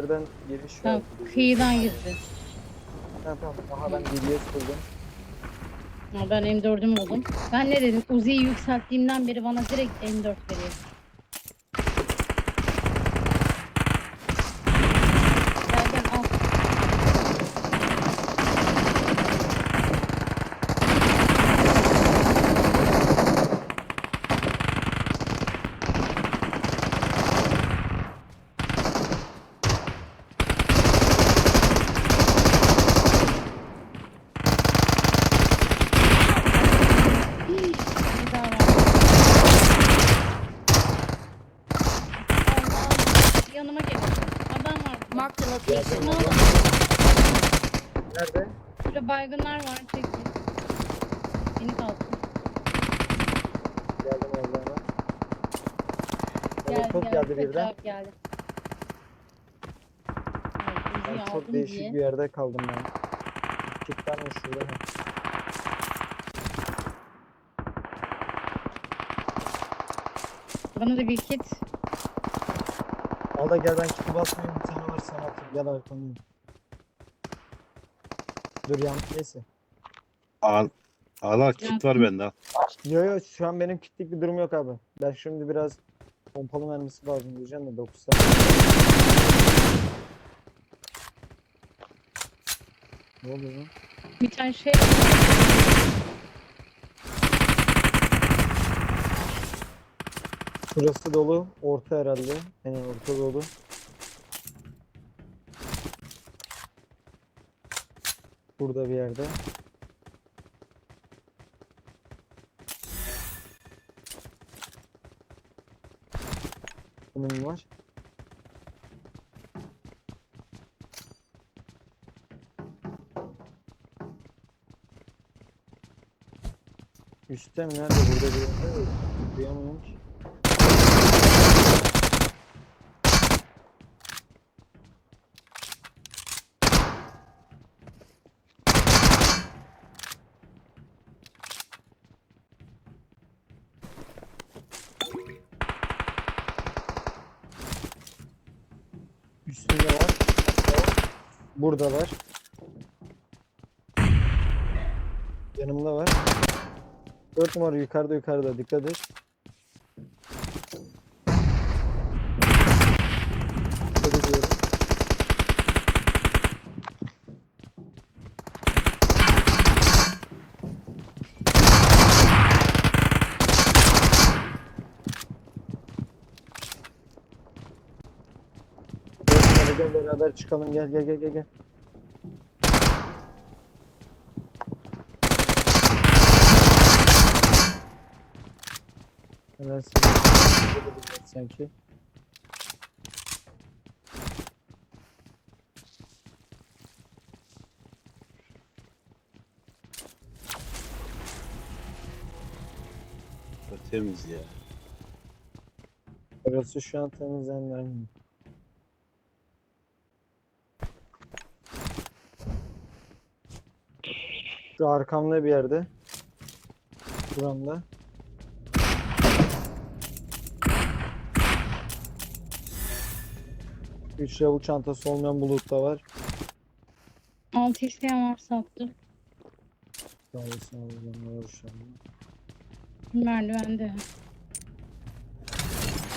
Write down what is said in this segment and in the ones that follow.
Nereden giriş Tamam, var? kıyıdan girdi. Ha, tamam. Aha ben buldum. Ama ben M4'üm buldum. Ben ne dedim? Uzi'yi yükselttiğimden beri bana direkt M4 veriyor. Gel gel al. Bir daha var. Allah, yanıma gel. Marked a location. Oldu? Nerede? Şurada baygınlar var. Çekil. Beni kalsın. Geldim hemen. Gel, Evet, çok gel, geldi çok birden. cevap geldi. Evet, Ben Uzi'yi çok değişik diye. bir yerde kaldım ben. Tane şurada. Bana da bir kit. Al da gel ben kiti basmayayım bir tane atayım. Gel arkamdayım. Dur yan neyse. Al. Al al kit var bende al. Yo yo şu an benim kitlik bir durum yok abi. Ben şimdi biraz pompalı mermisi lazım diyeceğim de 9 tane. Ne oluyor lan? Bir tane şey. Şurası dolu. Orta herhalde. Yani orta dolu. Burada bir yerde. Bunun var. Üstte? Nerede? Burada bir yerde. Duyamıyorum ki. Üstünde var. Burada var. Yanımda var. 4 numara yukarıda yukarıda dikkat et. Dikkat ediyorum. Dört numara gel beraber çıkalım gel gel gel gel gel. Hemen sanki. Temiz ya. Burası şu an temizlenmiyor. Şu arkamda bir yerde. Buramda. Üç level çantası olmayan bulut da var. Altı isteyen varsa attı. Sağ olasın Allah'ım, var şu. Merdivende.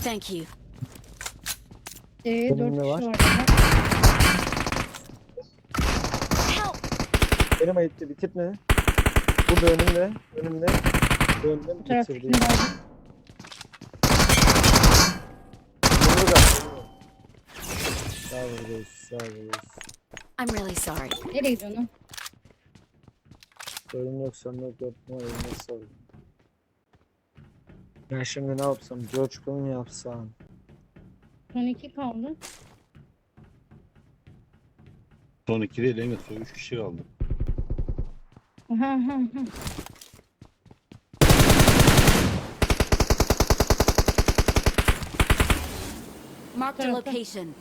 Thank you. Ee, Benim dört ne kişi var? var. burada. Help! Benim ayıptı bitirme. Burada önümde. Önümde. Önümde taraf bitirdi. üstünde aldım. Burada. Sağ ol reis, sağ ol reis. I'm really sorry. Nereye gidiyorsun? Sorun yok sen de dörtme eline sağlık. Ben şimdi ne yapsam? Coşkun mu yapsam? Son iki kaldı. Son iki değil Emre. Son üç kişi kaldı. Ha ha ha. Marked a Tarafta. location.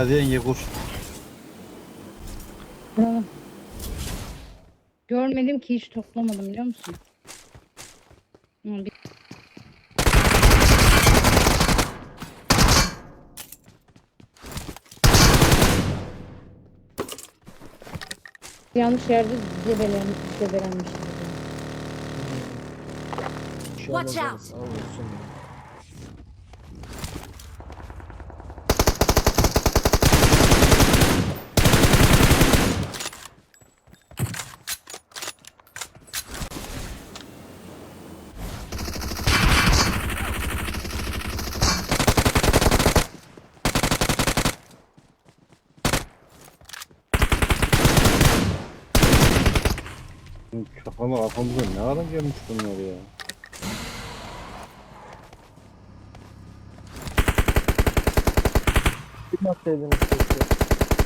Hadi yenge koş. Bravo. Görmedim ki hiç toplamadım biliyor musun? Bir... Yanlış yerde debelen, debelenmiş. Şey Watch out. Olsun. Kafama kafamıza ne ara gelmiş bunlar ya. Bir atsaydınız keşke.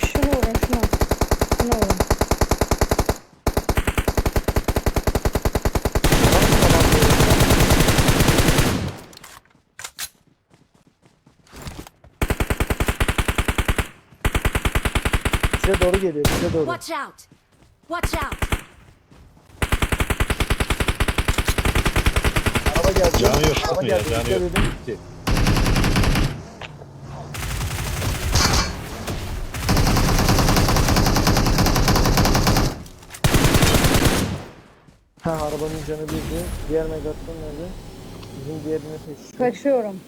Şunu vurun şunu. Şunu vurun. Size doğru geliyor, size doğru. Watch out! Watch out! Geldi. Canı yok sıkın ya canı yok. Bitti. Ha arabanın canı bildi. Diğer megatron nerede? Bizim diğerine peşiyor. Kaçıyorum.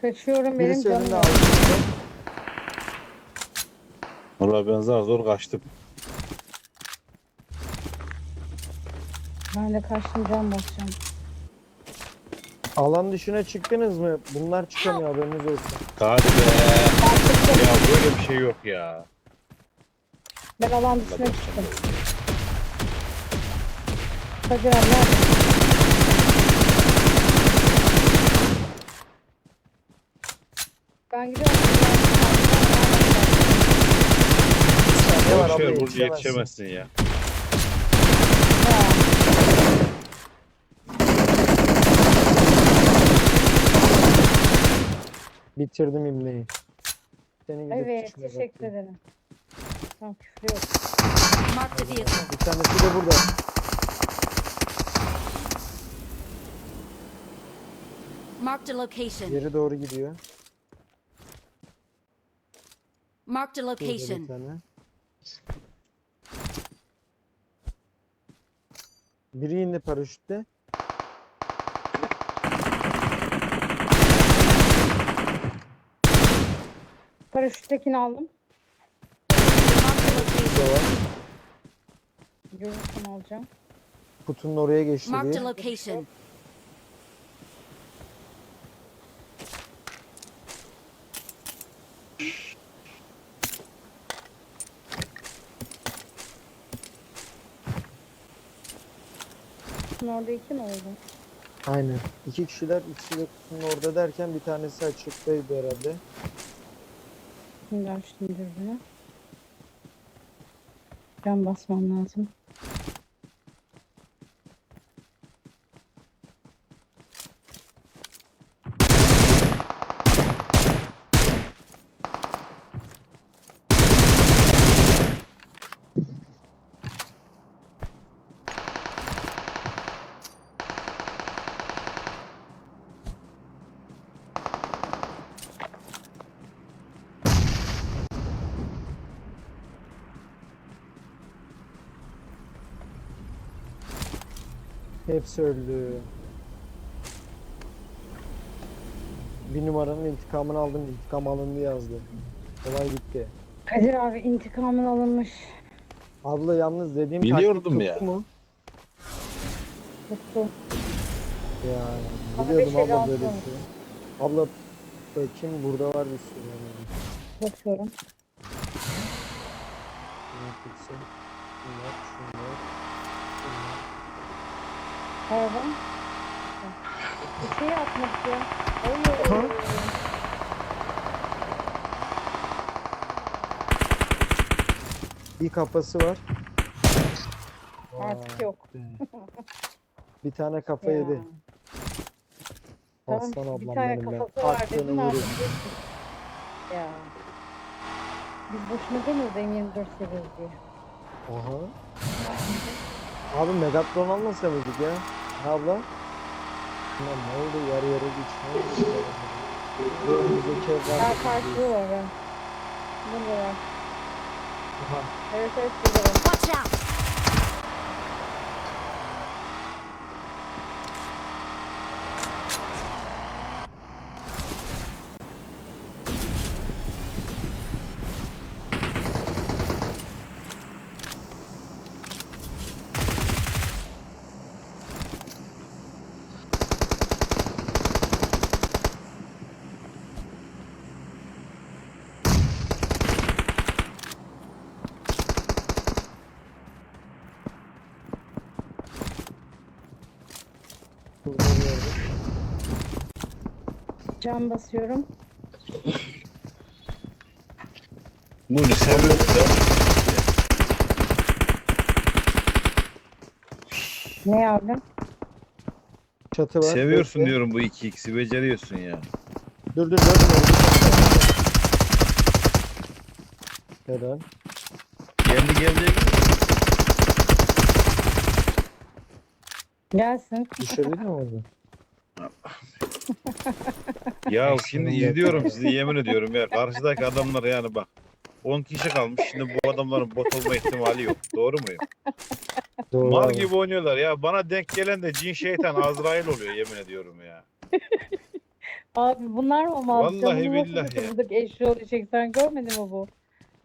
Kaçıyorum benim Birisi canım. önünde yok. Valla ben zar zor kaçtım. Ben de kaçtım can basacağım. Alan dışına çıktınız mı? Bunlar çıkamıyor haberiniz olsun. Hadi be. Ya böyle bir şey yok ya. Ben alan dışına çıktım. Kadir abi? Ben gidiyorum. Ne var Boş ver yetişemezsin. yetişemezsin ya. Bitirdim imleyi. Seni gidip Evet çıkmaya teşekkür ederim. Tamam küfür yok. Mark the vehicle. Bir tanesi de burada. Marked a location. Geri doğru gidiyor. Marked a Burada bir location. tane. Biri indi paraşütle. Paraşüttekini aldım. Burada var. Görürsem alacağım. Kutunun oraya geçti Marked diye. a location. Bunun orada iki mi oldu? Aynen. İki kişiler ikisi de kutunun orada derken bir tanesi açıktaydı herhalde. Şimdi açtım dürbünü. Can basmam lazım. Hepsi öldü. Bir numaranın intikamını aldım. intikam alındı yazdı. Olay bitti. Kadir abi intikamın alınmış. Abla yalnız dediğim Biliyordum taktik ya. tuttu mu? Tuttu. Ya biliyordum beş elli abla altı böyle bir şey. Abla bakayım burada var bir sürü. Yani. Bakıyorum. Şunlar gitsin. Şunlar, şunlar, şunlar. Araba. Bir şey ya. Oy. Aha. Bir kafası var. Artık yok. Bir tane kafa Ya. yedi. Tamam, Aslan bir ablam tane benim be. kafası var yürü. artık. Ya. Biz boşuna demiyoruz M24 seviyoruz diye. Aha. Abi Megatron almasa mıydık ya? Ne abla? Lan ne oldu yarı yarı geç. Ne oldu? Bu önümüzdeki ev Ya var. karşılığı var ha. Burada var. Evet evet burada var. Watch out! Burada bir yerde. Cam basıyorum. Bunu seviyorsun. Ne abi? Çatı var. Seviyorsun bekle. diyorum bu 2x'i beceriyorsun ya. Dur dur dur. Helal. Geldi geldi. Gelsin. Düşebilir mi orada? Ya şimdi izliyorum sizi yemin ediyorum ya. Karşıdaki adamlar yani bak. 10 kişi kalmış. Şimdi bu adamların bot olma ihtimali yok. Doğru muyum? Doğru Mal abi. gibi oynuyorlar ya. Bana denk gelen de cin şeytan Azrail oluyor yemin ediyorum ya. Abi bunlar mı mal? Vallahi Canımı nasıl billahi götürdük eşyol çek sen görmedin mi bu?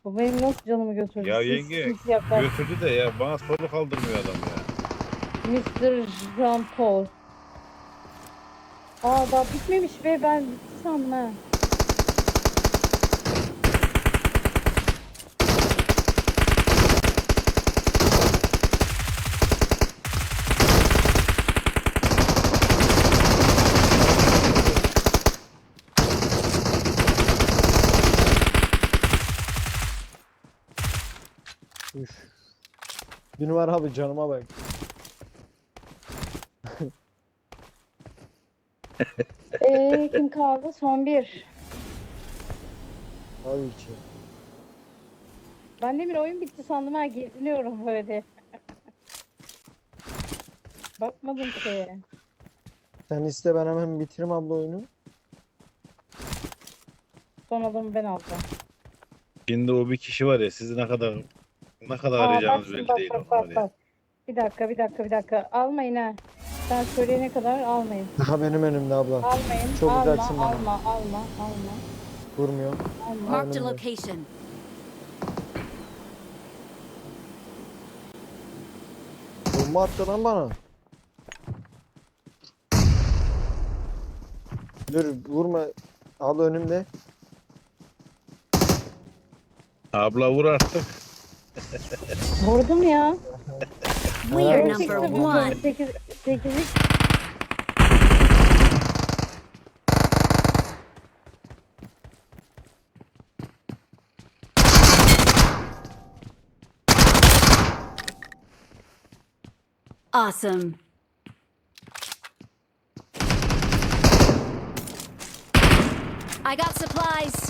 Bu benim nasıl canımı götürdü? Ya Sis- yenge, sis. Götürdü de ya bana soru kaldırmıyor adam ya. Mr. Jean Paul. Aa daha bitmemiş be ben bitti sandım. Üf. Bir numara abi canıma bak. Eee kim kaldı? Son bir. Abi içi. Ben demin oyun bitti sandım ha geziniyorum böyle. Bakmadım şeye. Sen iste ben hemen bitireyim abla oyunu. Son adamı ben alacağım. Şimdi o bir kişi var ya sizi ne kadar ne kadar Aa, bak arayacağınız şimdi belli bak değil bak bak ya. bak. Bir dakika bir dakika bir dakika. Almayın ha. Sen söyleyene kadar almayın. Daha benim önümde abla. Almayın. Çok alma, uzaksın bana. alma, alma, alma, Vurmuyor. alma. A Aynen. location. Bomba attı lan bana. Dur vurma. Abla önümde. Abla vur artık. Vurdum ya. We are number one. 8 8 Awesome. I got supplies.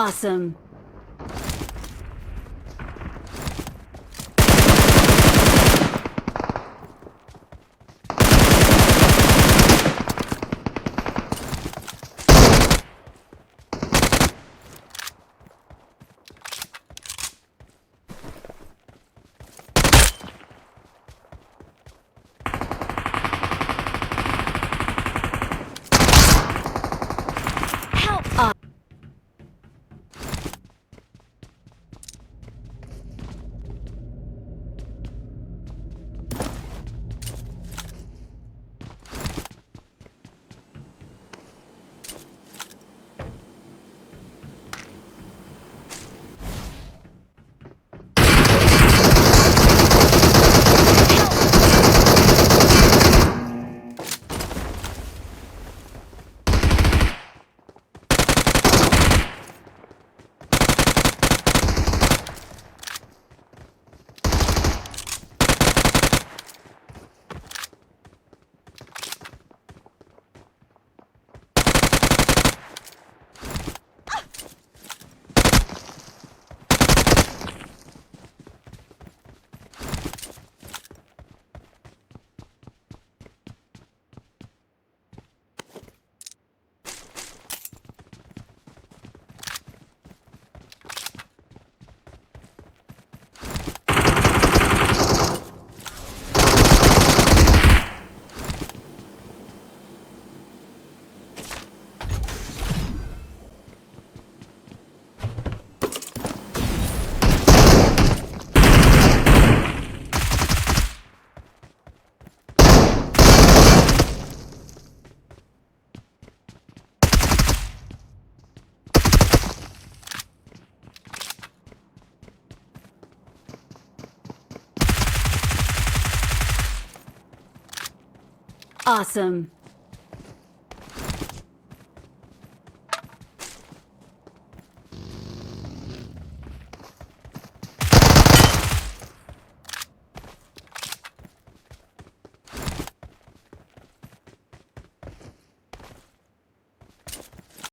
Awesome. Awesome.